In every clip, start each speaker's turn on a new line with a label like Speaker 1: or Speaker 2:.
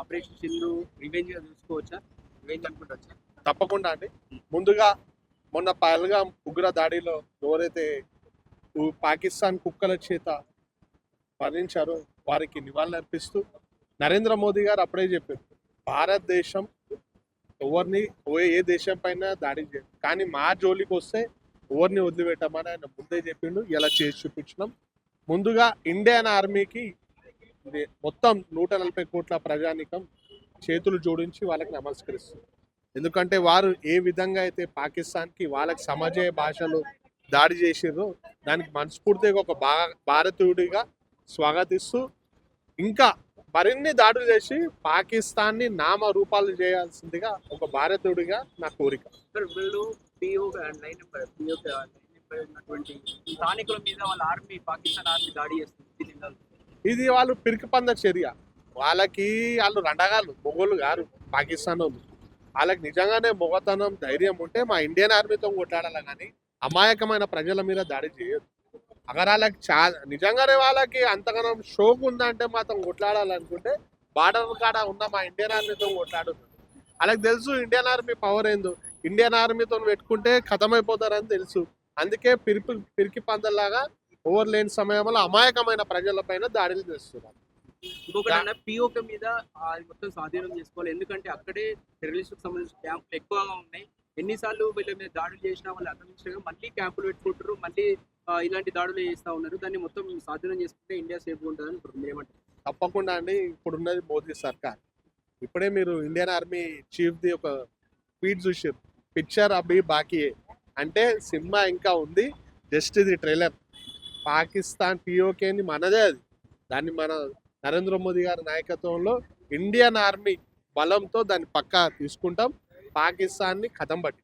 Speaker 1: Operation Sindoor రివెంజ్గా చూసుకోవచ్చా? Revenge అనుకుంటా
Speaker 2: తప్పకుండా అండి. ముందుగా మొన్న పల్గా ఉగ్ర దాడిలో ఎవరైతే పాకిస్తాన్ కుక్కల చేత మరణించారో వారికి నివాళులర్పిస్తూ నరేంద్ర మోదీ గారు అప్పుడే చెప్పారు భారతదేశం ఎవరిని ఓ- ఏ దేశం పైన దాడి చేయదు కానీ మా జోలికి వస్తే ఎవరిని వదిలిపెట్టమని ఆయన ముందే చెప్పిండు ఇలా చేసి చూపించినాం. ముందుగా ఇండియన్ ఆర్మీకి ఇది మొత్తం నూట నలభై కోట్ల ప్రజానికం చేతులు జోడించి వాళ్ళకి నమస్కరిస్తుంది. ఎందుకంటే వారు ఏ విధంగా అయితే పాకిస్తాన్కి వాళ్ళకి సమాజయ భాషలో దాడి చేసిర్రో దానికి మనస్ఫూర్తిగా ఒక భారతీయుడిగా స్వాగతిస్తూ ఇంకా మరిన్ని దాడులు చేసి పాకిస్తాన్ని నామ రూపాలు చేయాల్సిందిగా ఒక భారతీయుడిగా నా కోరిక.
Speaker 1: వీళ్ళు నైన్ స్థానికుల మీద వాళ్ళ ఆర్మీ పాకిస్తాన్ ఆర్మీ దాడి చేస్తుంది.
Speaker 2: ఇది వాళ్ళు పిరికి పంద చర్య. వాళ్ళకి వాళ్ళు రండగాళ్ళు మొగోళ్ళు గారు పాకిస్తాన్ వాళ్ళు. వాళ్ళకి నిజంగానే మొగతనం ధైర్యం ఉంటే మా ఇండియన్ ఆర్మీతో కొట్లాడాలి కానీ అమాయకమైన ప్రజల మీద దాడి చేయదు అగర్ వాళ్ళకి చా నిజంగానే వాళ్ళకి అంతగానం షోక్ ఉందంటే మాత్రం కొట్లాడాలనుకుంటే బార్డర్ కాడ ఉన్న మా ఇండియన్ ఆర్మీతో కొట్లాడు వాళ్ళకి తెలుసు ఇండియన్ ఆర్మీ పవర్ ఏందో. ఇండియన్ ఆర్మీతో పెట్టుకుంటే ఖతమైపోతారని తెలుసు. అందుకే పిరికి పిరికి పందల్లాగా ఓవర్ లేని సమయంలో అమాయకమైన ప్రజలపైన దాడులు చేస్తున్నారు.
Speaker 1: ఇంకొకటి పిఓక మీద అది మొత్తం స్వాధీనం చేసుకోవాలి. ఎందుకంటే అక్కడే టెర్రరిస్ట్కు సంబంధించిన క్యాంపులు ఎక్కువగా ఉన్నాయి. ఎన్నిసార్లు వీళ్ళ మీద దాడులు చేసినా వాళ్ళు అర్థమించగా మళ్ళీ క్యాంపులు పెట్టుకుంటారు మళ్ళీ ఇలాంటి దాడులు చేస్తా ఉన్నారు. దాన్ని మొత్తం స్వాధీనం చేసుకుంటే ఇండియా సేఫ్ ఉంటుందని ఇప్పుడు మీరు ఏమంటారు?
Speaker 2: తప్పకుండా అండి. ఇప్పుడున్నది మోదీ సర్కార్. ఇప్పుడే మీరు ఇండియన్ ఆర్మీ చీఫ్ ది ఒక ట్వీట్ చూసారు పిక్చర్ అభి బాకీ అంటే సినిమా ఇంకా ఉంది. జస్ట్ ఇది ట్రైలర్. పాకిస్తాన్ పిఓకేని మనదే అది. దాన్ని మన నరేంద్ర మోదీ గారి నాయకత్వంలో ఇండియన్ ఆర్మీ బలంతో దాన్ని పక్కా తీసుకుంటాం. పాకిస్తాన్ని కథం పట్టి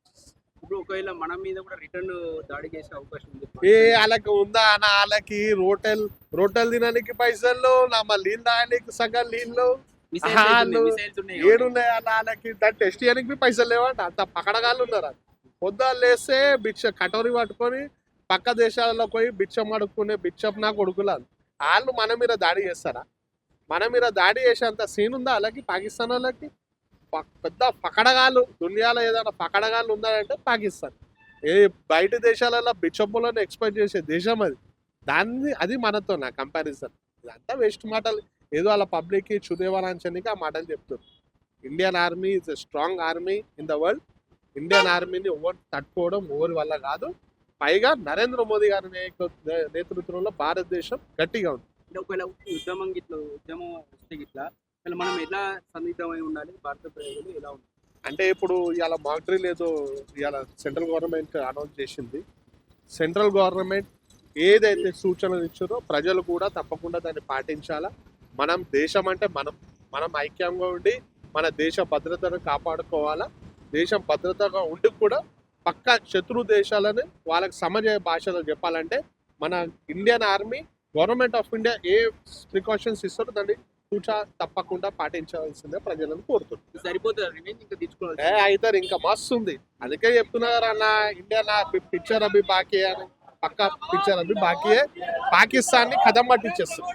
Speaker 1: ఇప్పుడు ఒకవేళ మన మీద కూడా రిటర్న్ దాడి చేసే అవకాశం ఉంది
Speaker 2: ఏ వాళ్ళకి ఉందా అన్న వాళ్ళకి రోటెల్ రోటెల్ తినడానికి పైసలు నా మా నీళ్ళు తాగడానికి సగం నీళ్ళు. ఏడున్నాయి అలా వాళ్ళకి దాన్ని టెస్ట్ చేయడానికి పైసలు లేవంట. అంత పకడగాళ్ళు ఉన్నారు పొద్దున్న లేస్తే భిక్ష కటోరి పట్టుకొని పక్క దేశాలలో పోయి బిచ్చం అడుక్కునే బిచ్చం నా కొడుకులు వాళ్ళు. మన మీద దాడి చేస్తారా? మన మీద దాడి చేసేంత సీన్ ఉందా వాళ్ళకి? పాకిస్తాన్ వాళ్ళకి? పెద్ద పకడగాళ్ళు దునియాలో ఏదైనా పకడగాళ్ళు ఉందంటే పాకిస్తాన్. ఏ బయట దేశాలలో బిచ్చప్పులను ఎక్స్పెక్ట్ చేసే దేశం అది. దాన్ని అది మనతో నా కంపారిజన్ ఇదంతా వేస్ట్ మాటలు. ఏదో వాళ్ళ పబ్లిక్కి చుదేవాలని ఆ మాటలు చెప్తారు Indian army is a strong army in the world Indian ఆర్మీని ఎవరు తట్టుకోవడం ఎవరి వల్ల కాదు. పైగా నరేంద్ర మోదీ గారి నేతృ- నేతృత్వంలో భారతదేశం గట్టిగా ఉంది.
Speaker 1: అంటే ఒకవేళ ఉద్యమం గిట్ల ఉద్యమం వస్తే గిట్లా మనం ఎలా సన్నిహితమై ఉండాలి భారత ప్రజలు ఎలా ఉండాలి?
Speaker 2: అంటే ఇప్పుడు ఇవాళ మాక్ డ్రిల్ ఏదో ఇవాళ సెంట్రల్ గవర్నమెంట్ అనౌన్స్ చేసింది. సెంట్రల్ గవర్నమెంట్ ఏదైతే సూచనలు ఇచ్చారో ప్రజలు కూడా తప్పకుండా దాన్ని పాటించాలా? మనం దేశం అంటే మనం మనం ఐక్యంగా ఉండి మన దేశ భద్రతను కాపాడుకోవాలా? దేశం భద్రతగా ఉండి కూడా పక్క శత్రు దేశాలని వాళ్ళకి సమజయ భాషలో చెప్పాలంటే మన Indian army government of India A precautions ఇస్తారో దాన్ని సూచ తప్పకుండా పాటించవలసిందే ప్రజలను కోరుతున్నాను
Speaker 1: ఇది సరిపోతుంది రివెంజ్ ఇంకా
Speaker 2: ఏ
Speaker 1: తీసుకోవాలి
Speaker 2: అవుతారు ఇంకా మస్తు ఉంది. అందుకే చెప్తున్నారు అన్న ఇండియా నా పిక్చర్ అభి బాకీ అని. పక్క పిక్చర్ అభి బాకీ పాకిస్తాన్ని కథం పట్టించేస్తుంది.